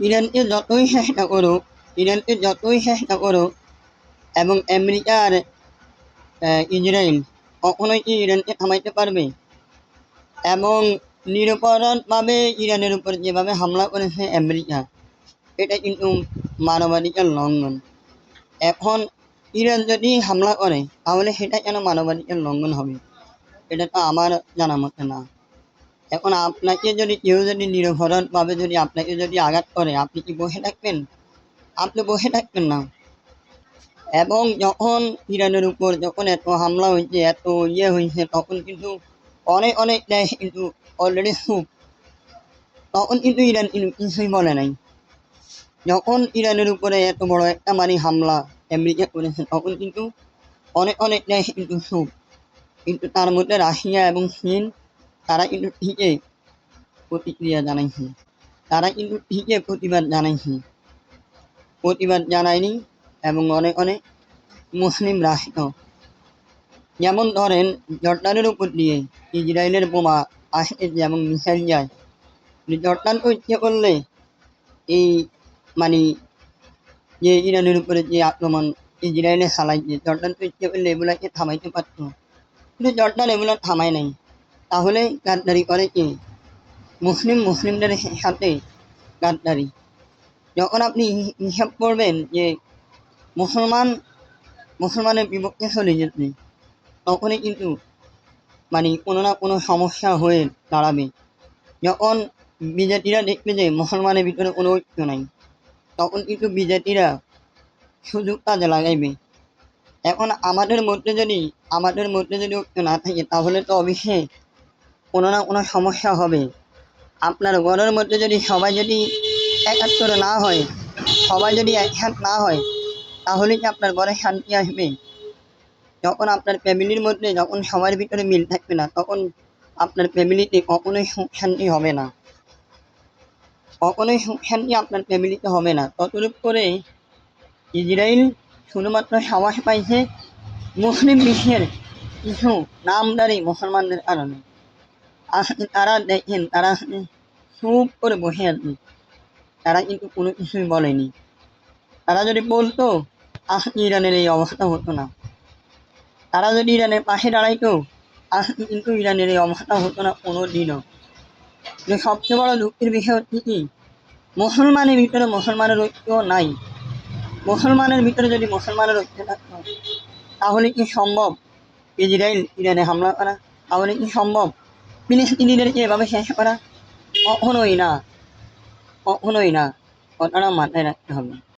ইরানকে যতই চেষ্টা করুক ইরানকে যতই চেষ্টা করুক এবং আমেরিকার ইসরায়েল কখনোই কি ইরানকে থামাইতে পারবে এবং নিরপরাধভাবে ইরানের উপর যেভাবে হামলা করেছে আমেরিকা এটা কিন্তু মানবাধিকার লঙ্ঘন এখন ইরান যদি হামলা করে তাহলে সেটা কেন মানবাধিকার লঙ্ঘন হবে এটা তো আমার জানা মতে না এখন আপনাকে যদি কেউ যদি নিরপরাধভাবে যদি আপনাকে যদি আঘাত করে, আপনি কি বসে থাকবেন? আপনি বসে থাকবেন না। এবং যখন ইরানের উপর যখন এত হামলা হয়েছে, এত ইয়ে হয়েছে, তখন কিন্তু অনেক অনেক দেশ কিন্তু অলরেডি খুব, তখন কিন্তু ইরান কিছুই বলে নাই। যখন ইরানের উপরে এত বড় একটা মানে হামলা আমেরিকা করেছে, তখন কিন্তু অনেক অনেক দেশ কিন্তু খুব, কিন্তু তার মধ্যে রাশিয়া এবং চীন তারা কিন্তু ঠিকই প্রতিক্রিয়া জানাইছে তারা কিন্তু ঠিকই প্রতিবাদ জানাইছে প্রতিবাদ জানায়নি এবং অনেক অনেক মুসলিম রাষ্ট্র যেমন ধরেন জর্ডানের উপর দিয়ে ইসরায়েলের বোমা আসে যেমন মিসাইল যায়। জর্ডানকে ইচ্ছে করলে এই মানে যে ইরানের উপরে যে আক্রমণ ইসরায়েলে চালাইছে জর্ডানকে ইচ্ছে করলে এগুলাকে থামাইতে পারত। কিন্তু জর্ডান এগুলো থামায় নাই। তাহলে গাদ্দারি করে কি? মুসলিম মুসলিমদের সাথে গাদ্দারি। যখন আপনি হিসাব করবেন যে মুসলমান, মুসলমানের বিপক্ষে চলে যেতে, তখনই কিন্তু মানে কোনো না কোনো সমস্যা হয়ে দাঁড়াবে। যখন বিজেপিরা দেখবে যে মুসলমানের ভিতরে কোনো ঐক্য নাই, তখন কিন্তু বিজেপিরা সুযোগ কাজে লাগাইবে। এখন আমাদের মধ্যে যদি, আমাদের মধ্যে যদি ঐক্য না থাকে, তাহলে তো অবশ্যই কোনো না কোনো সমস্যা হবে। আপনার ঘরের মধ্যে যদি সবাই যদি একাত্তর না হয়, সবাই যদি একসাথ না হয়, তাহলে কি আপনার ঘরে শান্তি আসবে? যখন আপনার ফ্যামিলির মধ্যে যখন সবার ভিতরে মিল থাকবে না, তখন আপনার ফ্যামিলিতে কখনোই সুখ শান্তি হবে না। কখনোই সুখ শান্তি আপনার ফ্যামিলিতে হবে না। ততরূপ করে ইসরায়েল শুধুমাত্র সাবাস পাইছে মুসলিম বিশ্বের কিছু নামদারি মুসলমানদের কারণে। তারা দেখেন তারা চুপ করে বসে আছে তারা কিন্তু কোনো কিছুই বলেনি তারা যদি বলতো আসলে ইরানের এই অবস্থা হতো না তারা যদি ইরানের পাশে দাঁড়াইতো আসলে কিন্তু ইরানের এই অবস্থা হতো না কোনো দিনও কিন্তু সবচেয়ে বড় দুঃখের বিষয় হচ্ছে কি মুসলমানের ভিতরে মুসলমানের ঐক্য নাই মুসলমানের ভিতরে যদি মুসলমানের ঐক্য থাকতো তাহলে কি সম্ভব ইসরায়েল ইরানে হামলা করা তাহলে কি সম্ভব ফিলিস্তিনিদেরকে এভাবে শেষ করা কখনোই না কখনোই না কথাটা মাথায় রাখতে হবে